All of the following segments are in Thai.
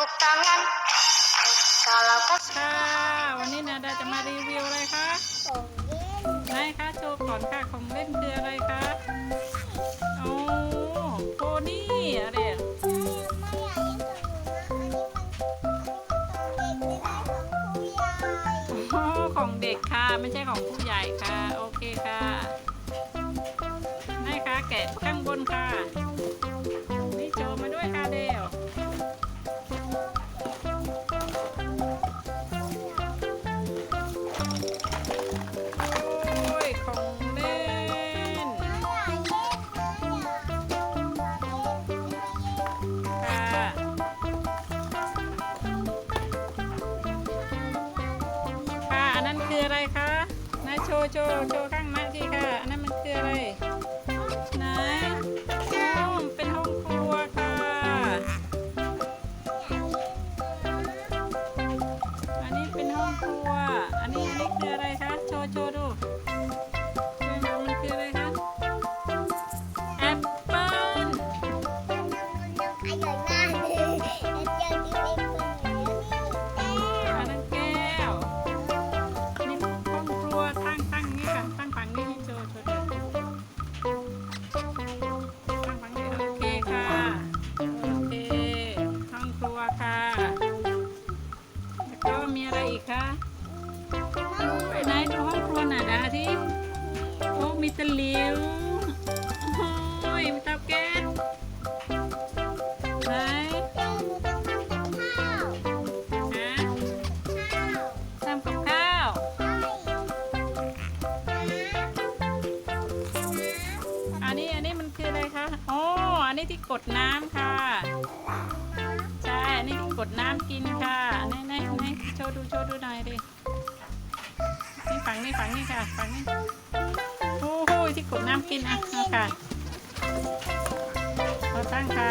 tepuk tangan. Kalau kau ค่ะ วันนี้นาดาจะมารีวิวอะไรคะไหนคะโชว์ก่อนค่ะของเล่นคืออะไรคะโอ้โพนี่อะไรอะโอ้ของเด็กค่ะ ไม่ใช่ของ อะไรคะนายโชว์โชว์โชว์ ไหนฮะทำกับข้าว อันนี้อันนี้มันคืออะไรคะอ๋ออันนี้ที่กดน้ำค่ะ ใช่อันนี้ที่กดน้ำกินค่ะไหนไหนไหนโชว์ดูโชว์ดูหน่อยดินี่ฝั่งนี้ฝั่งนี้ค่ะฝั่งนี้โอ้โหที่กดน้ำกินอะค่ะเราตั้งค่ะ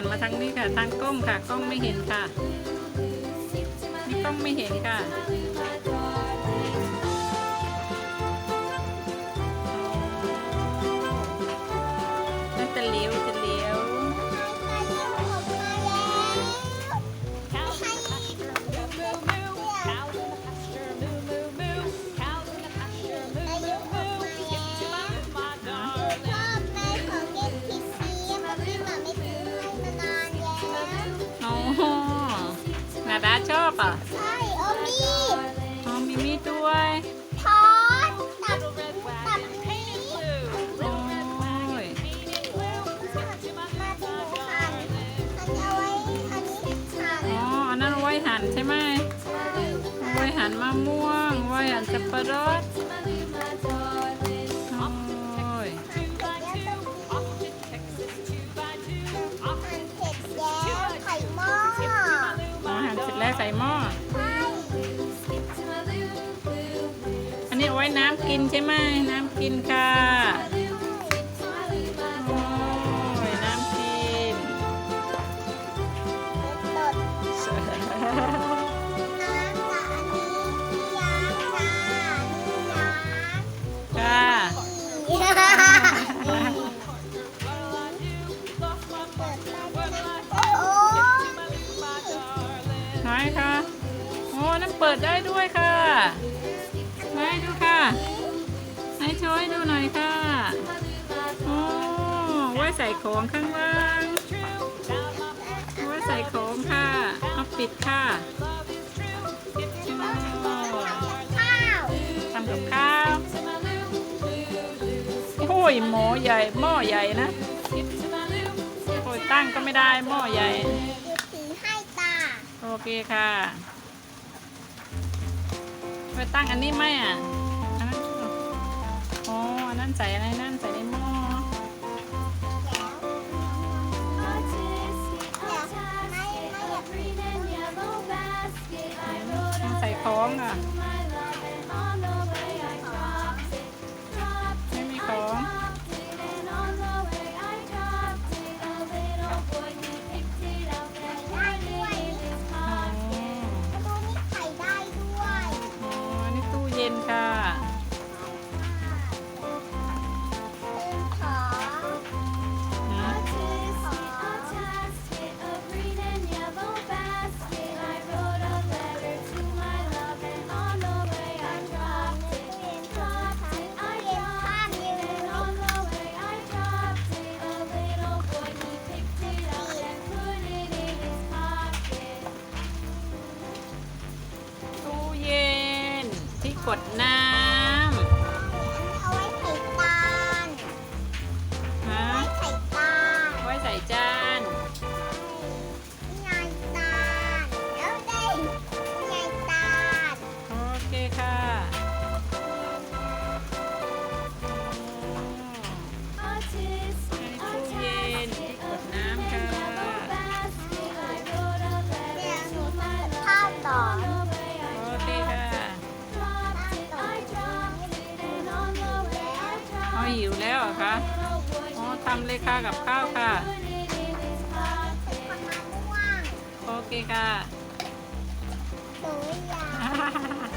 หันมาทางนี้ค่ะ ทางกล้องค่ะ กล้องไม่เห็นค่ะ นี่กล้องไม่เห็นค่ะ ชอบอะใช่โอมีอ๋อมีมีดด้วยทอนตับตับนี้โอ้ยมาดูหันมันเอาไว้อันนี้หันอ๋ออันนั้นเอาไว้หั่นใช่ไหมเอาไว้หั่นมะม่วงไว้หั่นสับปะรด ไว้น้ำกินใช่ไหมน้ำกินค่ะโอ้ยน้ำกินค่ะไหนคะโอ้นั่นเปิดได้ด้วยค่ะ ไหนดูค่ะไหนโชว์ให้ดูหน่อยค่ะ โอ้ไว้ใส่ของข้างล่างไว้ใส่ของค่ะ เอาปิดค่ะทำกับข้าว โอ้ยหม้อใหญ่หม้อใหญ่นะ โอ้ยตั้งก็ไม่ได้หม้อใหญ่สีให้ตาโอเคค่ะ ไปตั้งอันนี้ไหมอะอันนั้นอ๋ออันนั้นใส่อะไรนั่นใส่ในหม้อใส่ของอะ ดหน้า อาหิวแล้วเหรอคะอ๋อทำเลยค่ะกับข้าวค่ะโอเคค่ะหนูอย